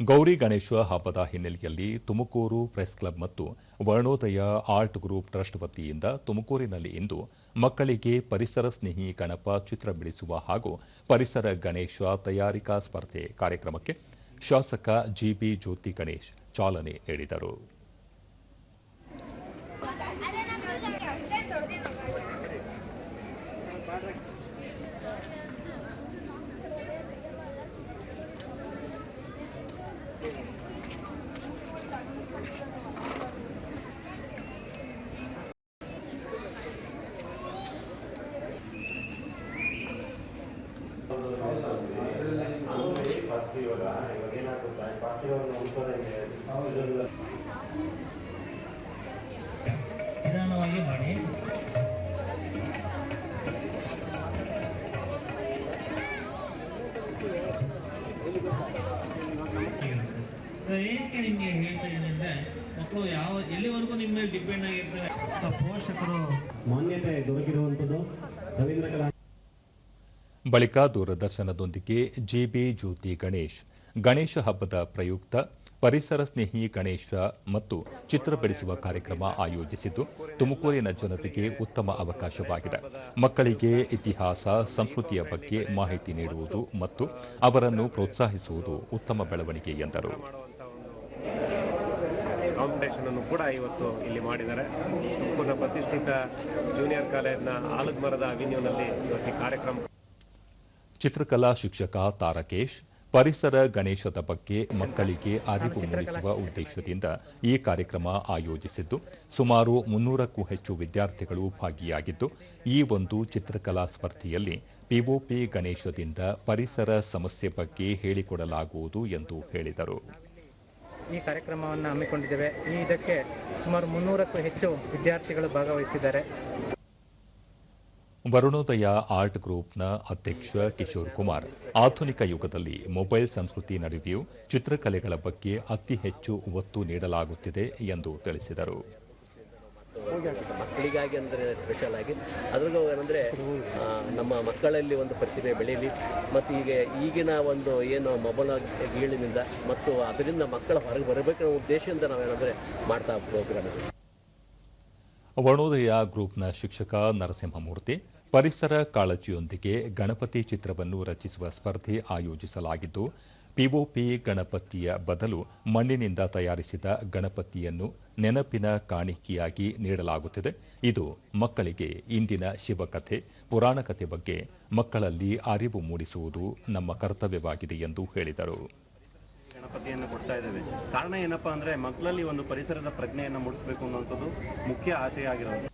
ಗೌರಿ ಗಣೇಶ ಹಬ್ಬದ ಹಿನ್ನೆಲೆಯಲ್ಲಿ Tumakuru press club ಮತ್ತು ವರ್ಣೋದಯ ಆರ್ಟ್ ಗ್ರೂಪ್ ಟ್ರಸ್ಟ್ ವತಿಯಿಂದ ತುಮಕೂರಿನಲ್ಲಿ ಇಂದು ಮಕ್ಕಳಿಗೆ ಪರಿಸರ ಸ್ನೇಹಿ ಗಣಪ ಚಿತ್ರ ಬಿಡಿಸುವ ಹಾಗೂ ಪರಿಸರ ಗಣೇಶ ತಯಾರಿಕಾ ಸ್ಪರ್ಧೆ ಕಾರ್ಯಕ್ರಮಕ್ಕೆ ಶಾಸಕ ಜಿಬಿ ಜ್ಯೋತಿ ಗಣೇಶ್ ಚಾಲನೆ ನೀಡಿದರು. ನಿಧಾನವಾಗಿ ಮಾಡಿ ಏಕೆ ನಿಮಗೆ ಹೇಳ್ತಾ ಇದ್ದೀನಿ ಅಂದರೆ ಮಕ್ಕಳು ಯಾವ ಎಲ್ಲಿವರೆಗೂ ನಿಮ್ಮ ಮೇಲೆ ಡಿಪೆಂಡ್ ಆಗಿರ್ತಾರೆ ಪೋಷಕರು ಮಾನ್ಯತೆ ದೊರಕಿರುವಂಥದ್ದು ರವೀಂದ್ರ ಕಲಾ ಬಳಿಕ ದೂರದರ್ಶನದೊಂದಿಗೆ ಜಿಬಿ ಜ್ಯೋತಿ ಗಣೇಶ್. ಗಣೇಶ ಹಬ್ಬದ ಪ್ರಯುಕ್ತ ಪರಿಸರ ಸ್ನೇಹಿ ಗಣೇಶ ಮತ್ತು ಚಿತ್ರ ಬಿಡಿಸುವ ಕಾರ್ಯಕ್ರಮ ಆಯೋಜಿಸಿದ್ದು ತುಮಕೂರಿನ ಜನತೆಗೆ ಉತ್ತಮ ಅವಕಾಶವಾಗಿದೆ. ಮಕ್ಕಳಿಗೆ ಇತಿಹಾಸ ಸಂಸ್ಕೃತಿಯ ಬಗ್ಗೆ ಮಾಹಿತಿ ನೀಡುವುದು ಮತ್ತು ಅವರನ್ನು ಪ್ರೋತ್ಸಾಹಿಸುವುದು ಉತ್ತಮ ಬೆಳವಣಿಗೆ ಎಂದರು. ಕಾಂಪಿಟೇಷನ್ ಅನ್ನು ಕೂಡ ಇವತ್ತು ಇಲ್ಲಿ ಮಾಡಿದ್ದಾರೆ. ತುಮಕೂರಿನ ಪ್ರತಿಷ್ಠಿತ ಜೂನಿಯರ್ ಕಾಲೇಜಿನ ಆಲದ ಅವಿನ್ಯೂನಲ್ಲಿ ಇವತ್ತು ಕಾರ್ಯಕ್ರಮ ಚಿತ್ರಕಲಾ ಶಿಕ್ಷಕ ತಾರಕೇಶ್ ಪರಿಸರ ಗಣೇಶದ ಬಗ್ಗೆ ಮಕ್ಕಳಿಗೆ ಅರಿವು ಮೂಡಿಸುವ ಉದ್ದೇಶದಿಂದ ಈ ಕಾರ್ಯಕ್ರಮ ಆಯೋಜಿಸಿದ್ದು, ಸುಮಾರು ಮುನ್ನೂರಕ್ಕೂ ಹೆಚ್ಚು ವಿದ್ಯಾರ್ಥಿಗಳು ಭಾಗಿಯಾಗಿದ್ದು, ಈ ಒಂದು ಚಿತ್ರಕಲಾ ಸ್ಪರ್ಧೆಯಲ್ಲಿ ಪಿಒಪಿ ಗಣೇಶದಿಂದ ಪರಿಸರ ಸಮಸ್ಯೆ ಬಗ್ಗೆ ಹೇಳಿಕೊಡಲಾಗುವುದು ಎಂದು ಹೇಳಿದರು. ಈ ಕಾರ್ಯಕ್ರಮವನ್ನು ಹಮ್ಮಿಕೊಂಡಿದ್ದೇವೆ. ಈ ಇದಕ್ಕೆ ಸುಮಾರು ಮುನ್ನೂರಕ್ಕೂ ಹೆಚ್ಚು ವಿದ್ಯಾರ್ಥಿಗಳು ಭಾಗವಹಿಸಿದ್ದಾರೆ. ವರುಣೋದಯ ಆರ್ಟ್ ಗ್ರೂಪ್ನ ಅಧ್ಯಕ್ಷ ಕಿಶೋರ್ ಕುಮಾರ್. ಆಧುನಿಕ ಯುಗದಲ್ಲಿ ಮೊಬೈಲ್ ಸಂಸ್ಕೃತಿ ನಡುವೆಯೂ ಚಿತ್ರಕಲೆಗಳ ಬಗ್ಗೆ ಅತಿ ಹೆಚ್ಚು ಒತ್ತು ನೀಡಲಾಗುತ್ತಿದೆ ಎಂದು ತಿಳಿಸಿದರು. ಮಕ್ಕಳಿಗಾಗಿ ಅಂದರೆ ಸ್ಪೆಷಲ್ ಆಗಿ ಅದ್ರಿಗೂ ಏನಂದರೆ ನಮ್ಮ ಮಕ್ಕಳಲ್ಲಿ ಒಂದು ಪ್ರತಿಭೆ ಬೆಳೀಲಿ ಮತ್ತು ಈಗ ಈಗಿನ ಒಂದು ಏನು ಮೊಬೈಲ್ ಗೀಳಿನಿಂದ ಮತ್ತು ಅದರಿಂದ ಮಕ್ಕಳ ಹೊರಗೆ ಬರಬೇಕು ಅನ್ನೋ ಉದ್ದೇಶದಿಂದ ನಾವೇನಂದರೆ ಮಾಡ್ತಾ ಪ್ರೋಗ್ರಾಮ್ ಇದು ವರುಣೋದಯ ಗ್ರೂಪ್ನ ಶಿಕ್ಷಕ ನರಸಿಂಹಮೂರ್ತಿ, ಪರಿಸರ ಕಾಳಜಿಯೊಂದಿಗೆ ಗಣಪತಿ ಚಿತ್ರವನ್ನು ರಚಿಸುವ ಸ್ಪರ್ಧೆ ಆಯೋಜಿಸಲಾಗಿದ್ದು ಪಿಒಪಿ ಗಣಪತಿಯ ಬದಲು ಮಣ್ಣಿನಿಂದ ತಯಾರಿಸಿದ ಗಣಪತಿಯನ್ನು ನೆನಪಿನ ಕಾಣಿಕೆಯಾಗಿ ನೀಡಲಾಗುತ್ತಿದೆ. ಇದು ಮಕ್ಕಳಿಗೆ ಇಂದಿನ ಶಿವಕಥೆ ಪುರಾಣ ಕಥೆ ಬಗ್ಗೆ ಮಕ್ಕಳಲ್ಲಿ ಅರಿವು ಮೂಡಿಸುವುದು ನಮ್ಮ ಕರ್ತವ್ಯವಾಗಿದೆ ಎಂದು ಹೇಳಿದರು. ಗಣಪತಿಯನ್ನು ಕೊಡ್ತಾ ಇದ್ದೇವೆ. ಕಾರಣ ಏನಪ್ಪಾ ಅಂದ್ರೆ ಮಕ್ಕಳಲ್ಲಿ ಒಂದು ಪರಿಸರದ ಪ್ರಜ್ಞೆಯನ್ನು ಮೂಡಿಸಬೇಕು ಅನ್ನುವಂಥದ್ದು ಮುಖ್ಯ ಆಶಯ